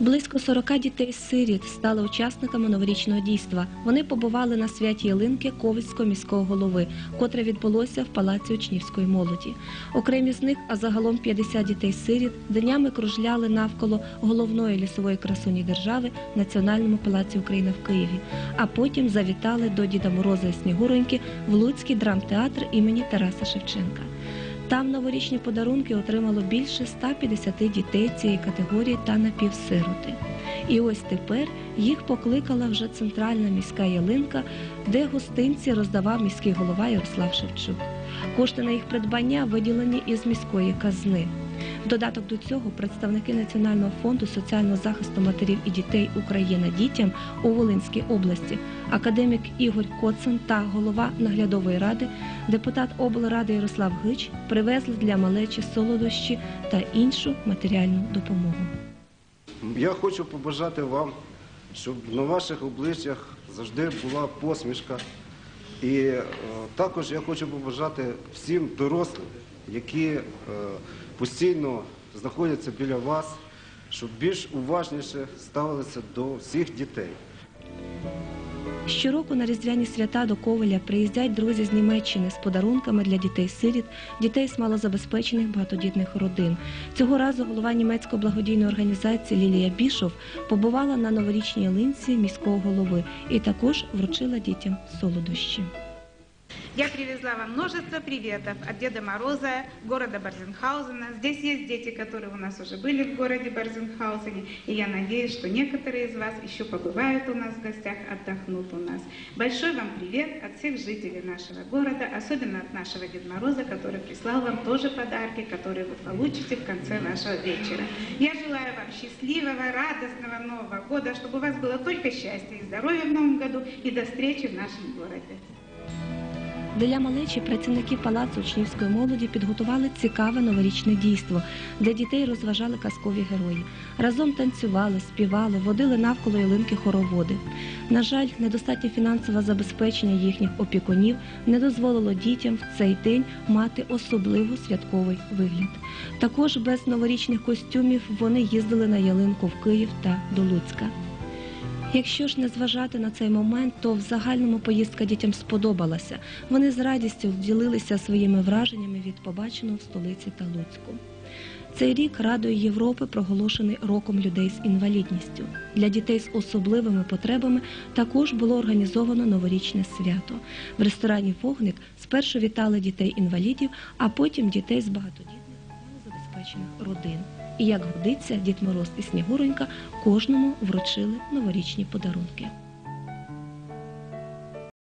Близько 40 дітей-сиріт стали учасниками новорічного дійства. Вони побували на святі Ялинки Ковицького міського голови, котре відбулося в палаці учнівської молоді. Окремі з них, а загалом 50 дітей-сиріт, днями кружляли навколо головної лісової красуні держави Національному палаці України в Києві, а потім завітали до Діда Мороза і Снігуроньки в Луцький драмтеатр імені Тараса Шевченка. Там новорічні подарунки отримало більше 150 дітей цієї категорії та напівсироти. І ось тепер їх покликала вже центральна міська ялинка, де гостинці роздавав міський голова Ярослав Шевчук. Кошти на їх придбання виділені із міської казни. В додаток до цього представники Національного фонду соціального захисту матерів і дітей Україна дітям у Волинській області, академік Ігор Коцин та голова наглядової ради, депутат облради Ярослав Гич привезли для малечі солодощі та іншу матеріальну допомогу. Я хочу побажати вам, щоб на ваших обличчях завжди була посмішка. І е, також я хочу побажати всім дорослим, які е, постійно знаходяться біля вас, щоб більш уважніше ставилися до всіх дітей. Щороку на різдвяні свята до Ковеля приїздять друзі з Німеччини з подарунками для дітей-сиріт, дітей з малозабезпечених багатодітних родин. Цього разу голова німецької благодійної організації Лілія Бішов побувала на новорічній ялинці міського голови і також вручила дітям солодощі. Я привезла вам множество приветов от Деда Мороза, города Барзенхаузена. Здесь есть дети, которые у нас уже были в городе Барзенхаузене, и я надеюсь, что некоторые из вас еще побывают у нас в гостях, отдохнут у нас. Большой вам привет от всех жителей нашего города, особенно от нашего Деда Мороза, который прислал вам тоже подарки, которые вы получите в конце нашего вечера. Я желаю вам счастливого, радостного Нового года, чтобы у вас было только счастье и здоровье в Новом году, и до встречи в нашем городе. Для малечі працівники палацу учнівської молоді підготували цікаве новорічне дійство, де дітей розважали казкові герої. Разом танцювали, співали, водили навколо ялинки хороводи. На жаль, недостатнє фінансове забезпечення їхніх опікунів не дозволило дітям в цей день мати особливо святковий вигляд. Також без новорічних костюмів вони їздили на ялинку в Київ та до Луцька. Якщо ж не зважати на цей момент, то в загальному поїздка дітям сподобалася. Вони з радістю ділилися своїми враженнями від побаченого в столиці та Луцьку. Цей рік Радою Європи проголошений роком людей з інвалідністю. Для дітей з особливими потребами також було організовано новорічне свято. В ресторані Вогник спершу вітали дітей-інвалідів, а потім дітей з багатодітних малозабезпечених родин. І як годиться, Дід Мороз і Снігуронька кожному вручили новорічні подарунки.